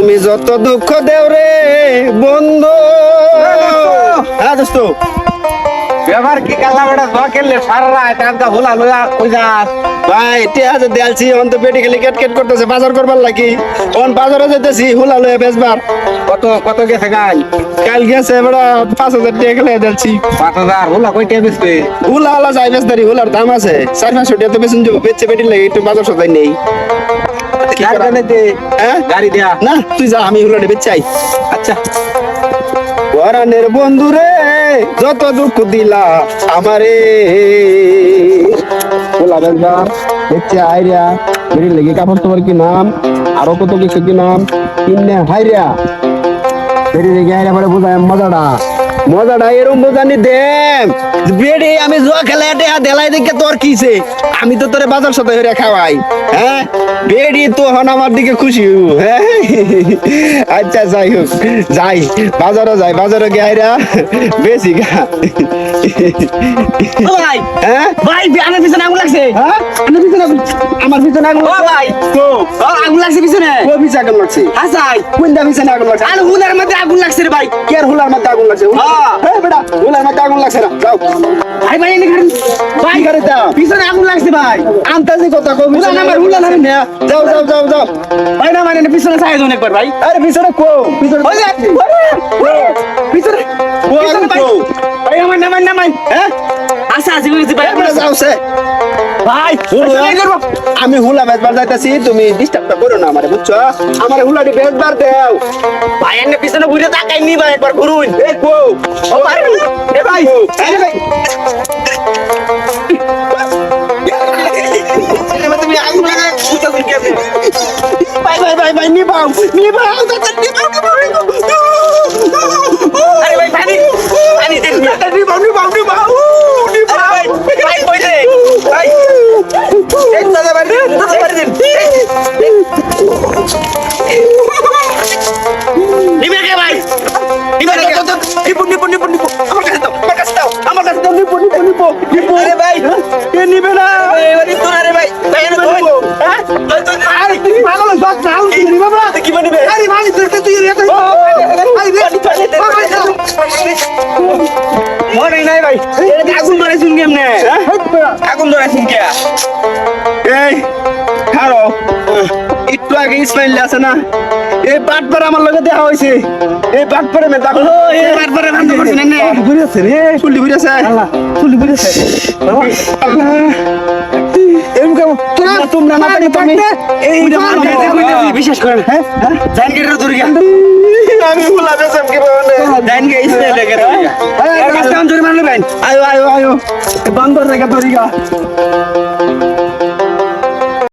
তুমি যত দুঃখ দেও রে বন্ধু। হ্যাঁ দোস্ত। ব্যবহার কি কালা বেটা খেললে সারা হুলা ভাই টিয়া যে দেলছি অন তো পেটে খালি কেট কেট করতেছে বাজার করবার লাগি। অন বাজারে যেতেছি হুলা লয়ে বেচবার। কত কত গেছে গাই? কাল গেছে বড় পাঁচ হাজার টাকা খেলে দেলছি। পাঁচ হাজার হুলা কই টিয়া বেচবে? হুলা হুলা যাই বেচদারি হুলার দাম আছে। চার পাঁচশো টাকা তো বেচুন যাব বেচছে পেটির লাগে একটু বাজার সদাই নেই। গাড়ি হ্যাঁ? গাড়ি দেয়া। না তুই যা আমি হুলাটা বেচাই আচ্ছা। পরাণের বন্ধু রে যত দুঃখ দিলা আমারে। বেচছে আইরিয়া পেটির লেগে কাপড় তোমার কি নাম? আরও কত কিছু কি নাম? কিনে হাইরিয়া পেটির লেগে আইরিয়া পরে বোঝায় মজাটা। মজাটা এরম বোঝানি দেম বেড়ে আমি জুয়া খেলা এটা দেলাই দেখে তোর কিছে আমি তো তোরে বাজার সাথে হইরা খাওয়াই হ্যাঁ? বেড়ি তো হন আমার দিকে খুশি হইবো, হ্যাঁ? আচ্ছা যাই হোক যাই বাজারে যাই বাজারে গিয়ে আইরা বেশি গা ভাই হ্যাঁ? ভাই আমার পিছনে আগুন লাগছে। হ্যাঁ? আমার পিছনে আমার পিছনে আগুন ও ভাই তো আগুন লাগছে পিছনে। ও পিছনে আগুন লাগছে। হাসাই কোন দা পিছনে আগুন লাগছে? আর মধ্যে আগুন লাগছে রে ভাই। কে আর হুলার মধ্যে আগুন লাগছে? হ্যাঁ বেটা হুলার মধ্যে আগুন লাগছে না যাও। ভাই ভাই এনে ঘরে ভাই করে দাও পিছনে আগুন লাগছে ভাই। আন্তাজি কথা কবি হুলা নাম্বার, হুলা নাম্বার। যাও যাও যাও যাও। ভাই না মানে পিছনে ছাই দেন একবার ভাই। আরে পিছনে কো। পিছনে ওই পিছনে কো পিছনে ভাই। ভাই আমার নামাই নামাই। হ্যাঁ? আচ্ছা আজি বুঝছি ভাই। যাও সে। ভাই হুলা। আমি হুলা বেচবার যাইতাছি তুমি ডিস্টার্বটা করো না আমারে বুঝছ? আমারে হুলাটি বেচবার দেও। ভাই এনে পিছনে ঘুরে তাকাই নি ভাই একবার ঘুরুন। কো ও ভাই এ ভাই এ ভাই। তুমি আগুন ভাই ভাই ভাই ভাই নিবাও নিবাও নিবাও। মানি নাই ভাই আগুন ধরে কেমনে আগুন ধরে কে এই খারো একটু আগে ইসমাইল আছে। না এই বাটপার আমার লগে দেখা হয়েছে এই বাটপারে মে দেখো এই বাটপারে বান্ধব করছে না। ঘুরে আছে। রে ফুলি ঘুরে আছে ফুলি ঘুরে আছে তোমরা না পারি তুমি এই বিশেষ করে হ্যাঁ জান গেটের দূরে গিয়া। আমি ভুলা বেসম কি বলে জান গে ইসলে লেগে মারলে আয়ো আয়ো আয়ো। বান্দর রেখা ধরিগা